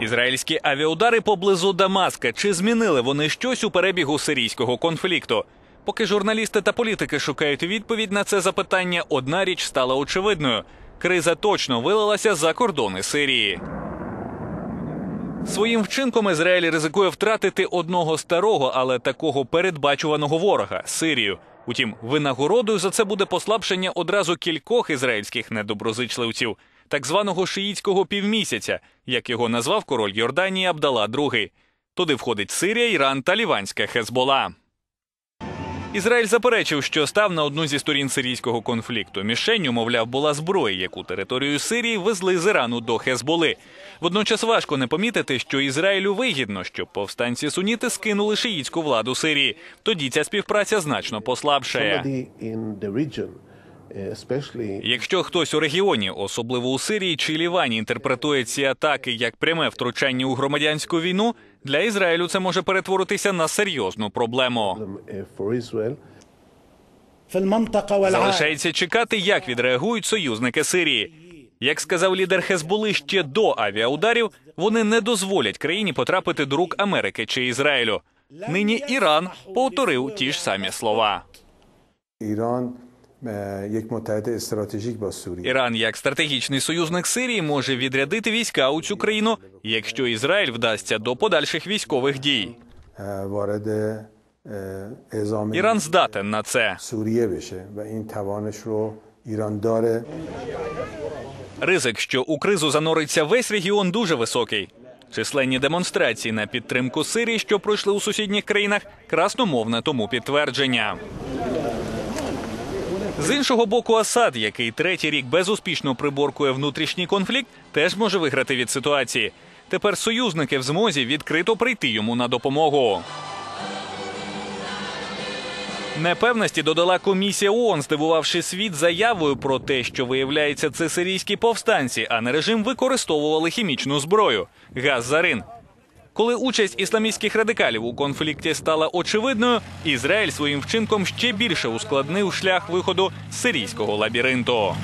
Ізраїльські авіаудари поблизу Дамаска. Чи змінили вони щось у перебігу сирійського конфлікту? Поки журналісти та політики шукають відповідь на це запитання, одна річ стала очевидною: криза точно вилилася за кордони Сирії. Своїм вчинком Ізраїль ризикує втратити одного старого, але такого передбачуваного ворога Сирію. Утім, винагородою за це буде послабшення одразу кількох ізраїльських недоброзичливців, так званого шиїцького півмісяця, як його назвав король Йорданії Абдала II. Туди входить Сирія, Іран та Ліванська Хезбола. Ізраїль заперечив, що став на одну зі сторін сирійського конфлікту. Мішенню, мовляв, була зброя, яку територію Сирії везли з Ірану до Хезболи. Водночас важко не помітити, що Ізраїлю вигідно, щоб повстанці суніти скинули шиїцьку владу Сирії. Тоді ця співпраця значно послабшає. Якщо хтось у регіоні, особливо у Сирії чи Лівані, інтерпретує ці атаки як пряме втручання у громадянську війну, для Ізраїлю це може перетворитися на серйозну проблему. Залишається чекати, як відреагують союзники Сирії. Як сказав лідер Хезболи ще до авіаударів, вони не дозволять країні потрапити до рук Америки чи Ізраїлю. Нині Іран повторив ті ж самі слова. Іран. Іран як стратегічний союзник Сирії може відрядити війська у цю країну, якщо Ізраїль вдасться до подальших військових дій. Іран здатен на це. Ризик, що у кризу занориться весь регіон, дуже високий. Численні демонстрації на підтримку Сирії, що пройшли у сусідніх країнах, красномовне тому підтвердження. З іншого боку, Асад, який третій рік безуспішно приборкує внутрішній конфлікт, теж може виграти від ситуації. Тепер союзники в змозі відкрито прийти йому на допомогу. Непевності додала комісія ООН, здивувавши світ заявою про те, що виявляється, це сирійські повстанці, а не режим використовували хімічну зброю газ зарин. Коли участь ісламістських радикалів у конфлікті стала очевидною, Ізраїль своїм вчинком ще більше ускладнив шлях виходу з сирійського лабіринту.